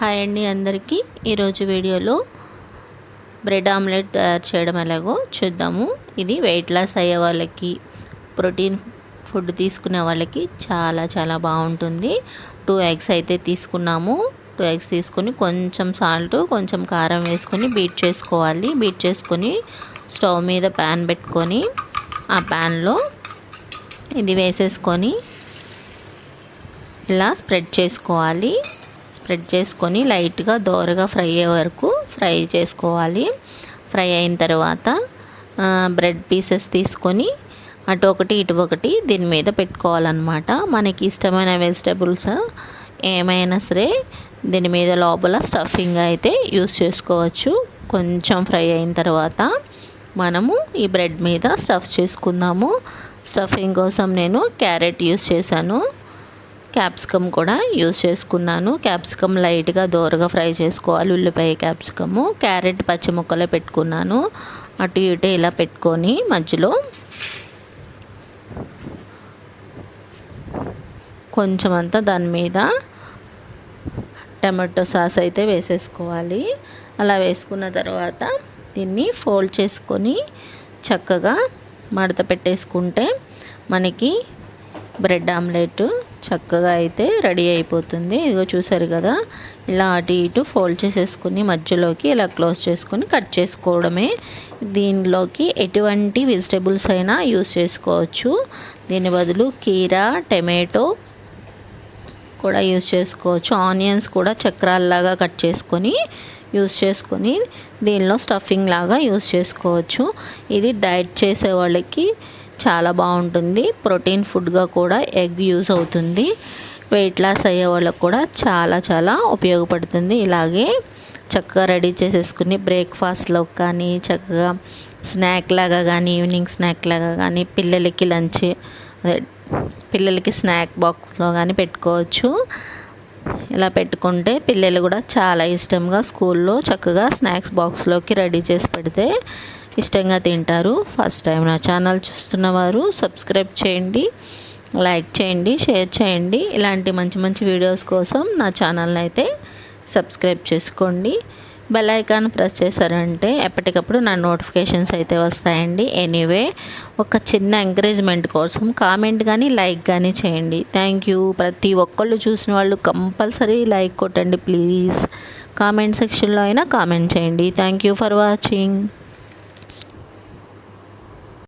Hi అండి అందరికీ. ఈరోజు వీడియోలో బ్రెడ్ ఆమ్లెట్ తయారు చేయడం ఎలాగో చూద్దాము. ఇది వెయిట్ లాస్ అయ్యే వాళ్ళకి ప్రోటీన్ ఫుడ్ తీసుకునే వాళ్ళకి చాలా చాలా బాగుంటుంది. టూ ఎగ్స్ అయితే తీసుకున్నాము. టూ ఎగ్స్ తీసుకొని కొంచెం సాల్ట్ కొంచెం కారం వేసుకొని బీట్ చేసుకోవాలి. బీట్ చేసుకొని స్టవ్ మీద ప్యాన్ పెట్టుకొని ఆ ప్యాన్లో ఇది వేసేసుకొని ఇలా స్ప్రెడ్ చేసుకోవాలి. స్ప్రెడ్ చేసుకొని లైట్గా దోరగా ఫ్రై అయ్యే వరకు ఫ్రై చేసుకోవాలి. ఫ్రై అయిన తర్వాత బ్రెడ్ పీసెస్ తీసుకొని అటు ఒకటి ఇటు ఒకటి దీని మీద పెట్టుకోవాలన్నమాట. మనకి ఇష్టమైన వెజిటబుల్స్ ఏమైనా సరే దీని మీద లోపల స్టఫింగ్ అయితే యూస్ చేసుకోవచ్చు. కొంచెం ఫ్రై అయిన తర్వాత మనము ఈ బ్రెడ్ మీద స్టఫ్ చేసుకుందాము. స్టఫింగ్ కోసం నేను క్యారెట్ యూస్ చేశాను. క్యాప్సికమ్ కూడా యూస్ చేసుకున్నాను. క్యాప్సికమ్ లైట్గా దోరగా ఫ్రై చేసుకోవాలి. ఉల్లిపాయ క్యాప్సికము క్యారెట్ పచ్చి ముక్కలే పెట్టుకున్నాను. అటు ఇటు ఇలా పెట్టుకొని మధ్యలో కొంచెం అంతా దాని మీద టమాటో సాస్ అయితే వేసేసుకోవాలి. అలా వేసుకున్న తర్వాత దీన్ని ఫోల్డ్ చేసుకొని చక్కగా మడత పెట్టేసుకుంటే మనకి బ్రెడ్ ఆమ్లెట్ చక్కగా అయితే రెడీ అయిపోతుంది. ఇదిగో చూసారు కదా ఇలా అటు ఇటు ఫోల్డ్ చేసేసుకుని మధ్యలోకి ఇలా క్లోజ్ చేసుకొని కట్ చేసుకోవడమే. దీనిలోకి ఎటువంటి వెజిటేబుల్స్ అయినా యూస్ చేసుకోవచ్చు. దీని బదులు కీరా టమాటో కూడా యూస్ చేసుకోవచ్చు. ఆనియన్స్ కూడా చక్రాల్లాగా కట్ చేసుకొని యూస్ చేసుకొని దీనిలో స్టఫింగ్ లాగా యూస్ చేసుకోవచ్చు. ఇది డైట్ చేసే వాళ్ళకి చాలా బాగుంటుంది. ప్రోటీన్ ఫుడ్గా కూడా ఎగ్ యూస్ అవుతుంది. వెయిట్ లాస్ అయ్యే వాళ్ళకు కూడా చాలా చాలా ఉపయోగపడుతుంది. ఇలాగే చక్కగా రెడీ చేసేసుకుని బ్రేక్ఫాస్ట్లో కానీ చక్కగా స్నాక్ లాగా కానీ ఈవినింగ్ స్నాక్ లాగా కానీ పిల్లలకి లంచ్ పిల్లలకి స్నాక్ బాక్స్లో కానీ పెట్టుకోవచ్చు. ఇలా పెట్టుకుంటే పిల్లలు కూడా చాలా ఇష్టంగా స్కూల్లో చక్కగా స్నాక్స్ బాక్స్లోకి రెడీ చేసి పెడితే ఇష్టంగా తింటారు. ఫస్ట్ టైం నా ఛానల్ చూస్తున్న వారు సబ్స్క్రైబ్ చేయండి లైక్ చేయండి షేర్ చేయండి. ఇలాంటి మంచి మంచి వీడియోస్ కోసం నా ఛానల్ని అయితే సబ్స్క్రైబ్ చేసుకోండి. బెల్ ఐకాన్ ప్రెస్ చేశారంటే ఎప్పటికప్పుడు నా నోటిఫికేషన్స్ అయితే వస్తాయండి. ఎనీవే ఒక చిన్న ఎంకరేజ్మెంట్ కోసం కామెంట్ కానీ లైక్ కానీ చేయండి. థ్యాంక్ యూ ప్రతి ఒక్కళ్ళు చూసిన వాళ్ళు కంపల్సరీ లైక్ కొట్టండి ప్లీజ్ కామెంట్ సెక్షన్లో అయినా కామెంట్ చేయండి. Thank you for watching